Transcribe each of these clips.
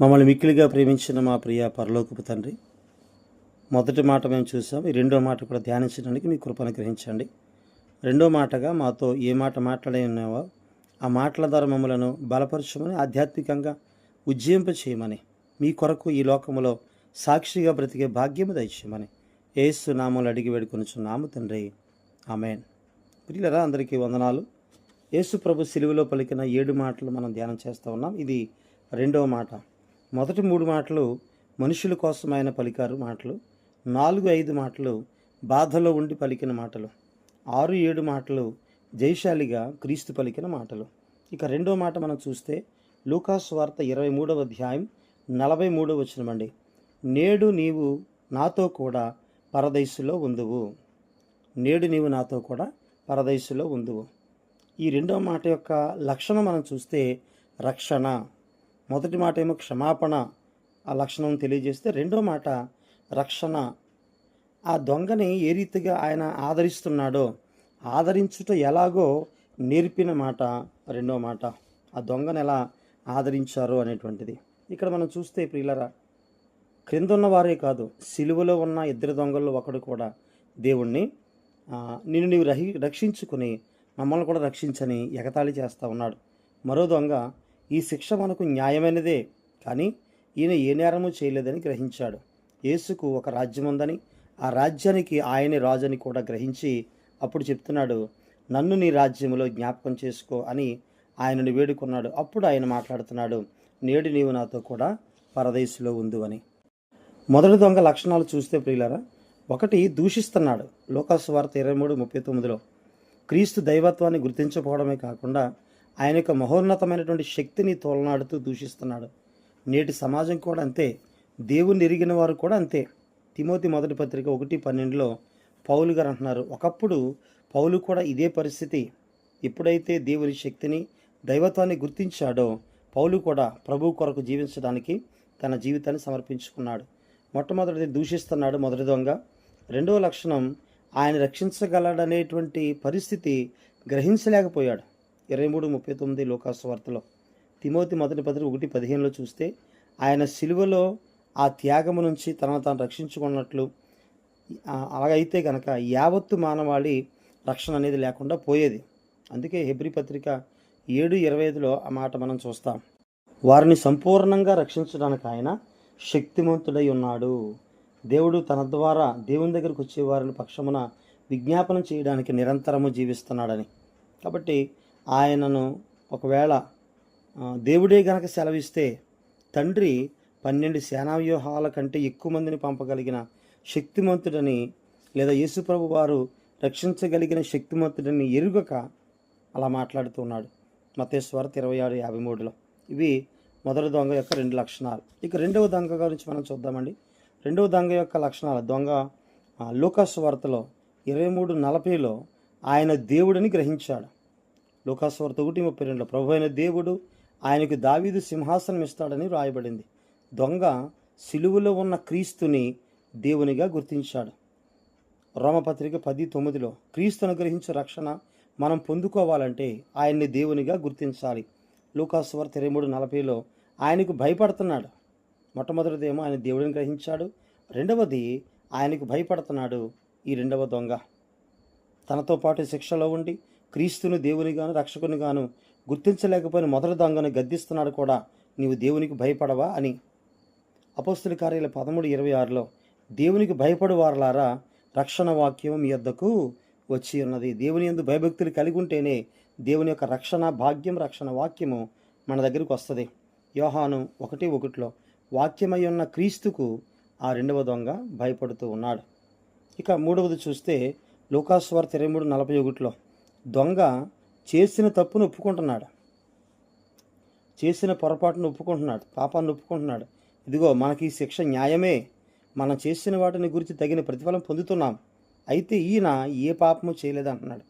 మమ్మల్ని మిక్కిలిగా ప్రేమించిన మా ప్రియ పరలోకపు తండ్రి మొదటి మాట మేము చూసాం. ఈ రెండో మాట కూడా ధ్యానించడానికి మీ కృపను గ్రహించండి రెండో మాటగా మాతో ఏ మాట మాట్లాడే ఉన్నావో ఆ మాటల ద్వారా మమ్మలను బలపరచమని ఆధ్యాత్మికంగా ఉజ్జయింప చేయమని మీ కొరకు ఈ లోకములో సాక్షిగా బ్రతికే భాగ్యము దయచేయమని ఏసు నామలు అడిగి వేడుకొనిచున్నాము తండ్రి. ఆమెన్. పిల్లరా అందరికీ వందనాలు. యేసు ప్రభు సిలువలో పలికిన ఏడు మాటలు మనం ధ్యానం చేస్తూ ఉన్నాం. ఇది రెండవ మాట. మొదటి మూడు మాటలు మనుషుల కోసం ఆయన పలికారు మాటలు నాలుగు ఐదు మాటలు బాధలో ఉండి పలికిన మాటలు ఆరు ఏడు మాటలు జయశాలిగా క్రీస్తు పలికిన మాటలు. ఇక రెండో మాట మనం చూస్తే లూకాస్ వార్త ఇరవై మూడవ అధ్యాయం నలభై మూడవ వచనమండి నేడు నీవు నాతో కూడా పరదైసులో ఉందువు. నేడు నీవు నాతో కూడా పరదైసులో ఉందువు. ఈ రెండో మాట యొక్క లక్షణం మనం చూస్తే రక్షణ. మొదటి మాట ఏమో క్షమాపణ ఆ లక్షణం తెలియజేస్తే రెండో మాట రక్షణ. ఆ దొంగని ఏ రీతిగా ఆయన ఆదరిస్తున్నాడో ఆదరించుట ఎలాగో నేర్పిన మాట రెండో మాట. ఆ దొంగను ఎలా ఆదరించారు అనేటువంటిది. ఇక్కడ మనం చూస్తే ప్రియులరా క్రింద వారే కాదు సిలువలో ఉన్న ఇద్దరు దొంగల్లో ఒకడు కూడా దేవుణ్ణి నిన్ను నీవు రహి రక్షించుకుని మమ్మల్ని కూడా రక్షించని ఎగతాళి చేస్తూ ఉన్నాడు. మరో దొంగ ఈ శిక్ష మనకు న్యాయమైనదే కానీ ఈయన ఏ నేరము చేయలేదని గ్రహించాడు. యేసుకు ఒక రాజ్యం ఉందని ఆ రాజ్యానికి ఆయనే రాజని కూడా గ్రహించి అప్పుడు చెప్తున్నాడు నన్ను నీ రాజ్యములో జ్ఞాపకం చేసుకో అని ఆయనను వేడుకున్నాడు. అప్పుడు ఆయన మాట్లాడుతున్నాడు నేడు నీవు నాతో కూడా పరదేశంలో ఉందు అని. మొదటి దొంగ లక్షణాలు చూస్తే ప్రియులరా ఒకటి దూషిస్తున్నాడు. లోకాసు వార్త ఇరవై మూడు ముప్పై తొమ్మిదిలో క్రీస్తు దైవత్వాన్ని గుర్తించకపోవడమే కాకుండా ఆయన యొక్క మహోన్నతమైనటువంటి శక్తిని తోలనాడుతూ దూషిస్తున్నాడు. నేటి సమాజం కూడా అంతే. దేవుని ఎరిగిన వారు కూడా అంతే. తిమోతి మొదటి పత్రిక ఒకటి పన్నెండులో పౌలు గారు అంటున్నారు ఒకప్పుడు పౌలు కూడా ఇదే పరిస్థితి. ఎప్పుడైతే దేవుని శక్తిని దైవత్వాన్ని గుర్తించాడో పౌలు కూడా ప్రభు కొరకు జీవించడానికి తన జీవితాన్ని సమర్పించుకున్నాడు. మొట్టమొదటిది దూషిస్తున్నాడు మొదటి దొంగ. రెండవ లక్షణం ఆయన రక్షించగలడనేటువంటి పరిస్థితి గ్రహించలేకపోయాడు. ఇరవై మూడు ముప్పై తొమ్మిది లోకాసు వార్తలో తిమోతి మొదటి పత్రిక ఒకటి పదిహేనులో చూస్తే ఆయన సిలువలో ఆ త్యాగము నుంచి తనను తాను రక్షించుకున్నట్లు అలాగైతే కనుక యావత్తు మానవాళి రక్షణ అనేది లేకుండా పోయేది. అందుకే హెబ్రి పత్రిక ఏడు ఇరవై ఐదులో ఆ మాట మనం చూస్తాం. వారిని సంపూర్ణంగా రక్షించడానికి ఆయన శక్తిమంతుడై ఉన్నాడు. దేవుడు తన ద్వారా దేవుని దగ్గరకు వచ్చే వారిని పక్షమున విజ్ఞాపనం చేయడానికి నిరంతరము జీవిస్తున్నాడని. కాబట్టి ఆయనను ఒకవేళ దేవుడే గనక సెలవిస్తే తండ్రి పన్నెండు సేనావ్యూహాల కంటే ఎక్కువ మందిని పంపగలిగిన శక్తిమంతుడని లేదా యేసుప్రభు వారు రక్షించగలిగిన శక్తిమంతుడని ఎరుగక అలా మాట్లాడుతున్నాడు మతేశ్వరత్ ఇరవై ఆరు యాభై మూడులో. ఇవి మొదటి దొంగ యొక్క రెండు లక్షణాలు. ఇక రెండవ దొంగ గురించి మనం చూద్దామండి. రెండవ దొంగ యొక్క లక్షణాలు. దొంగ లూకాస్ వార్తలో ఇరవై మూడు నలభైలో ఆయన దేవుడని గ్రహించాడు. లుకాసువార్త ఒకటి ముప్పై రెండులో ప్రభు అయిన దేవుడు ఆయనకు దావీదు సింహాసనం ఇస్తాడని రాయబడింది దొంగ సిలువలో ఉన్న క్రీస్తుని దేవునిగా గుర్తించాడు. రోమపత్రిక పది తొమ్మిదిలో క్రీస్తు అనుగ్రహించే రక్షణ మనం పొందుకోవాలంటే ఆయన్ని దేవునిగా గుర్తించాలి. లూకాసు వార్త ఇరవై మూడు నలభైలో ఆయనకు భయపడుతున్నాడు. మొట్టమొదటిదేమో ఆయన దేవుడిని గ్రహించాడు. రెండవది ఆయనకు భయపడుతున్నాడు ఈ రెండవ దొంగ. తనతో పాటు శిక్షలో ఉండి క్రీస్తును దేవునిగాను రక్షకునిగాను గుర్తించలేకపోయిన మొదటి దొంగను గద్దిస్తున్నాడు కూడా నీవు దేవునికి భయపడవా అని. అపోస్తుల కార్యాల పదమూడు ఇరవై ఆరులో దేవునికి భయపడు వారలారా రక్షణ వాక్యం మీ యొద్దకు వచ్చి ఉన్నది. దేవుని యందు భయభక్తులు కలిగి ఉంటేనే దేవుని యొక్క రక్షణ భాగ్యం రక్షణ వాక్యము మన దగ్గరికి వస్తుంది. యోహాను ఒకటి ఒకటిలో వాక్యమై ఉన్న క్రీస్తుకు ఆ రెండవ దొంగ భయపడుతూ ఉన్నాడు. ఇక మూడవది చూస్తే లోకాస్వార్త ఇరవై మూడు నలభై ఒకటిలో దొంగ చేసిన తప్పును ఒప్పుకుంటున్నాడు. చేసిన పొరపాటును ఒప్పుకుంటున్నాడు. పాపాన్ని ఒప్పుకుంటున్నాడు. ఇదిగో మనకి ఈ శిక్ష న్యాయమే. మనం చేసిన వాటిని గురించి తగిన ప్రతిఫలం పొందుతున్నాం. అయితే ఈయన ఏ పాపము చేయలేదంటున్నాడు.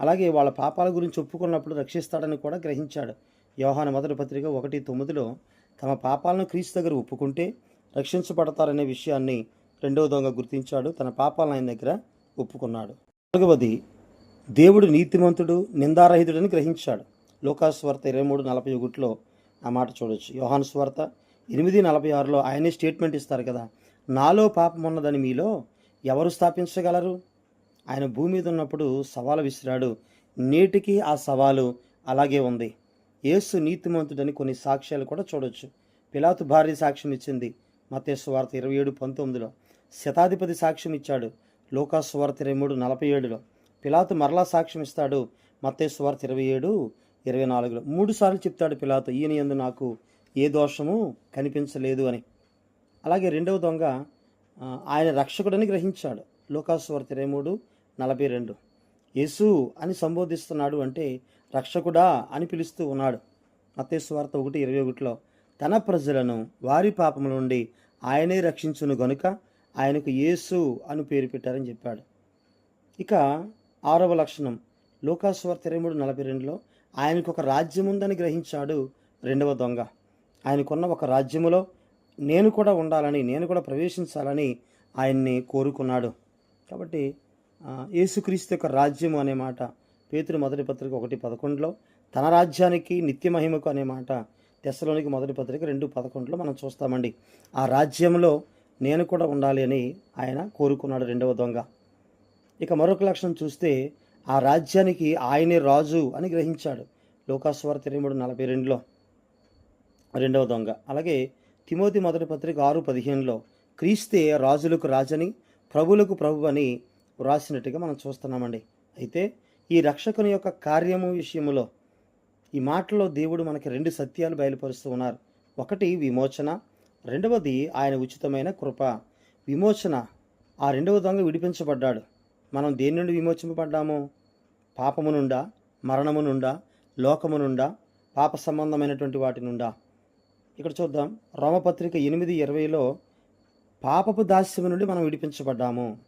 అలాగే వాళ్ళ పాపాల గురించి ఒప్పుకున్నప్పుడు రక్షిస్తాడని కూడా గ్రహించాడు. యోహాను మొదటి పత్రిక ఒకటి తొమ్మిదిలో తమ పాపాలను క్రీస్తు దగ్గర ఒప్పుకుంటే రక్షించబడతారనే విషయాన్ని రెండవ దొంగ గుర్తించాడు. తన పాపాలను ఆయన దగ్గర ఒప్పుకున్నాడు. నాలుగవది దేవుడు నీతిమంతుడు నిందారహితుడని గ్రహించాడు. లోకాస్వార్త ఇరవై మూడు నలభై ఒకటిలో ఆ మాట చూడొచ్చు. యోహాను స్వార్త ఎనిమిది నలభై ఆరులో ఆయనే స్టేట్మెంట్ ఇస్తారు కదా నాలో పాపం ఉన్నదని మీలో ఎవరు స్థాపించగలరు? ఆయన భూమి మీద ఉన్నప్పుడు సవాలు విసిరాడు నేటికి ఆ సవాలు అలాగే ఉంది. యేసు నీతిమంతుడని కొన్ని సాక్ష్యాలు కూడా చూడొచ్చు. పిలాతు భార్య సాక్ష్యం ఇచ్చింది మతేశ్వార్త ఇరవై ఏడు పంతొమ్మిదిలో. శతాధిపతి సాక్ష్యం ఇచ్చాడు లోకాసువార్త ఇరవై మూడు నలభై ఏడులో. పిలాతు మరలా సాక్ష్యం ఇస్తాడు. మత్తేశ్వార్త ఇరవై ఏడు ఇరవై నాలుగులో మూడు సార్లు చెప్తాడు పిలాతు ఈయన ఎందు నాకు ఏ దోషము కనిపించలేదు అని. అలాగే రెండవ దొంగ ఆయన రక్షకుడని గ్రహించాడు. లోకాసువార్త ఇరవై మూడు నలభై రెండు. యేసు అని సంబోధిస్తున్నాడు అంటే రక్షకుడా అని పిలుస్తూ ఉన్నాడు. మత్తేసు ఒకటి ఇరవై ఒకటిలో తన ప్రజలను వారి పాపముల నుండి ఆయనే రక్షించును గనుక ఆయనకు యేసు అని పేరు పెట్టారని చెప్పాడు. ఇక ఆరవ లక్షణం. లోకాసువార్త ఇరవై మూడు నలభై రెండులో ఆయనకు ఒక రాజ్యం ఉందని గ్రహించాడు రెండవ దొంగ. ఆయనకున్న ఒక రాజ్యములో నేను కూడా ఉండాలని నేను కూడా ప్రవేశించాలని ఆయన్ని కోరుకున్నాడు. కాబట్టి యేసుక్రీస్తు యొక్క రాజ్యము అనే మాట పేతురు మొదటి పత్రిక ఒకటి పదకొండులో తన రాజ్యానికి నిత్య మహిమకు అనే మాట తెస్సలోనికి మొదటి పత్రిక రెండు పదకొండులో మనం చూస్తామండి. ఆ రాజ్యంలో నేను కూడా ఉండాలి అని ఆయన కోరుకున్నాడు రెండవ దొంగ. ఇక మరొక లక్షణం చూస్తే ఆ రాజ్యానికి ఆయనే రాజు అని గ్రహించాడు. లోకాస్వార్త ఇరవై మూడు నలభై రెండులో రెండవ దొంగ. అలాగే తిమోతి మొదటి పత్రిక ఆరు పదిహేనులో క్రీస్తే రాజులకు రాజని ప్రభులకు ప్రభు అని వ్రాసినట్టుగా మనం చూస్తున్నామండి. అయితే ఈ రక్షకుని యొక్క కార్యము విషయములో ఈ మాటలో దేవుడు మనకి రెండు సత్యాలు బయలుపరుస్తూ ఉన్నారు. ఒకటి విమోచన రెండవది ఆయన ఉచితమైన కృప. విమోచన ఆ రెండవ దొంగ విడిపించబడ్డాడు. మనం దేని నుండి విమోచింపబడ్డాము? పాపము నుండా మరణము నుండా లోకము నుండా పాప సంబంధమైనటువంటి వాటి నుండా. ఇక్కడ చూద్దాం. రోమపత్రిక ఎనిమిది ఇరవైలో పాపపు దాస్యము నుండి మనం విడిపించబడ్డాము.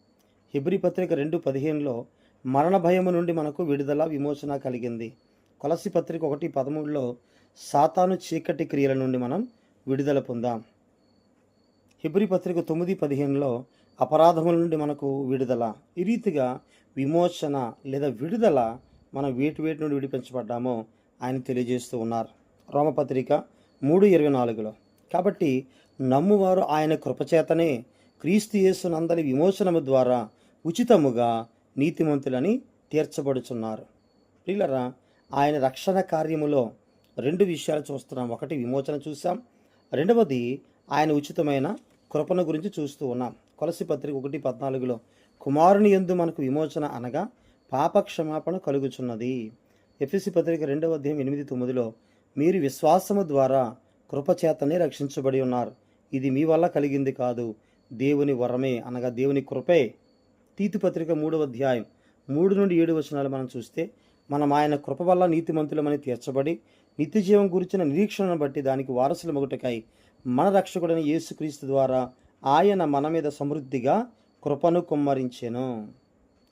హిబ్రి పత్రిక రెండు పదిహేనులో మరణ భయము నుండి మనకు విడుదల విమోచన కలిగింది. కొలసి పత్రిక ఒకటి పదమూడులో సాతాను చీకటి క్రియల నుండి మనం విడుదల పొందాం. హిబ్రి పత్రిక తొమ్మిది పదిహేనులో అపరాధముల నుండి మనకు విడుదల. ఈ రీతిగా విమోచన లేదా విడుదల మనం వేటి వేటి నుండి విడిపించబడ్డామో ఆయన తెలియజేస్తూ ఉన్నారు. రోమపత్రిక మూడు ఇరవై నాలుగులో. కాబట్టి నమ్మువారు ఆయన కృపచేతనే క్రీస్తు యేసునందలి విమోచనము ద్వారా ఉచితముగా నీతిమంతులని తీర్చబడుచున్నారు. ప్రియులరా ఆయన రక్షణ కార్యములో రెండు విషయాలు చూస్తున్నాం. ఒకటి విమోచన చూసాం రెండవది ఆయన ఉచితమైన కృపణ గురించి చూస్తూ ఉన్నాం. కొలసి పత్రిక ఒకటి పద్నాలుగులో కుమారుని యందు మనకు విమోచన అనగా పాప క్షమాపణ కలుగుచున్నది. ఎఫ్ఎసి పత్రిక రెండవ అధ్యాయం ఎనిమిది తొమ్మిదిలో మీరు విశ్వాసము ద్వారా కృపచేతనే రక్షించబడి ఉన్నారు. ఇది మీ వల్ల కలిగింది కాదు. దేవుని వరమే అనగా దేవుని కృపే. తీతు పత్రిక మూడవ అధ్యాయం మూడు నుండి ఏడు వచనాలు మనం చూస్తే మనం ఆయన కృప వల్ల నీతిమంతులమని తీర్చబడి నిత్య జీవం గురించిన నిరీక్షణను బట్టి దానికి వారసులు మొగటకాయి మన రక్షకుడైన యేసుక్రీస్తు ద్వారా ఆయన మన మీద సమృద్ధిగా కృపను కుమ్మరించెను.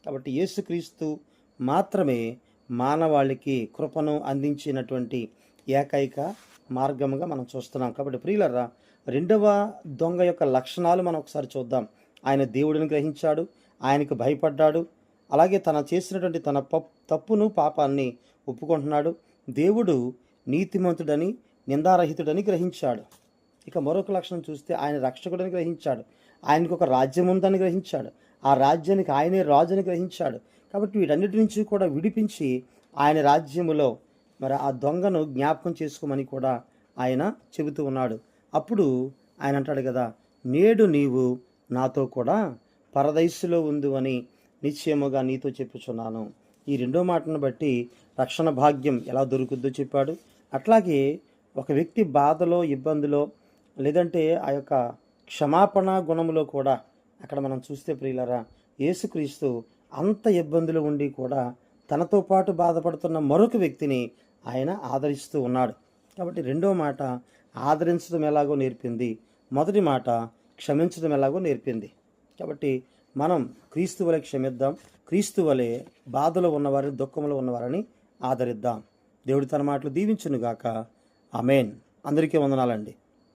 కాబట్టి యేసుక్రీస్తు మాత్రమే మానవాళికి కృపను అందించినటువంటి ఏకైక మార్గముగా మనం చూస్తున్నాం. కాబట్టి ప్రియులరా రెండవ దొంగ యొక్క లక్షణాలు మనం ఒకసారి చూద్దాం. ఆయన దేవుడిని గ్రహించాడు ఆయనకు భయపడ్డాడు అలాగే తన చేసినటువంటి తన పప్ తప్పును పాపాన్ని ఒప్పుకుంటున్నాడు. దేవుడు నీతిమంతుడని నిందారహితుడని గ్రహించాడు. ఇక మరొక లక్షణం చూస్తే ఆయన రక్షకుడని గ్రహించాడు. ఆయనకు ఒక రాజ్యం ఉందని గ్రహించాడు. ఆ రాజ్యానికి ఆయనే రాజుని గ్రహించాడు. కాబట్టి వీటన్నిటి నుంచి కూడా విడిపించి ఆయన రాజ్యములో మరి ఆ దొంగను జ్ఞాపకం చేసుకోమని కూడా ఆయన చెబుతూ ఉన్నాడు. అప్పుడు ఆయన అంటాడు కదా నేడు నీవు నాతో కూడా పరదైస్సులో ఉండు అని నిశ్చయముగా నీతో చెప్పుచున్నాను. ఈ రెండో మాటను బట్టి రక్షణ భాగ్యం ఎలా దొరుకుద్దో చెప్పాడు. అట్లాగే ఒక వ్యక్తి బాధలో ఇబ్బందిలో లేదంటే ఆ యొక్క క్షమాపణ గుణములో కూడా అక్కడ మనం చూస్తే ప్రియులరా యేసుక్రీస్తు అంత ఇబ్బందులు ఉండి కూడా తనతో పాటు బాధపడుతున్న మరొక వ్యక్తిని ఆయన ఆదరిస్తూ ఉన్నాడు. కాబట్టి రెండో మాట ఆదరించడం ఎలాగో నేర్పింది. మొదటి మాట క్షమించడం ఎలాగో నేర్పింది. కాబట్టి మనం క్రీస్తు వలె క్షమిద్దాం క్రీస్తు వలె బాధలో ఉన్నవారిని దుఃఖంలో ఉన్నవారిని ఆదరిద్దాం. దేవుడి తన మాటలు దీవించునుగాక. అమేన్ అందరికీ వందనాలండి.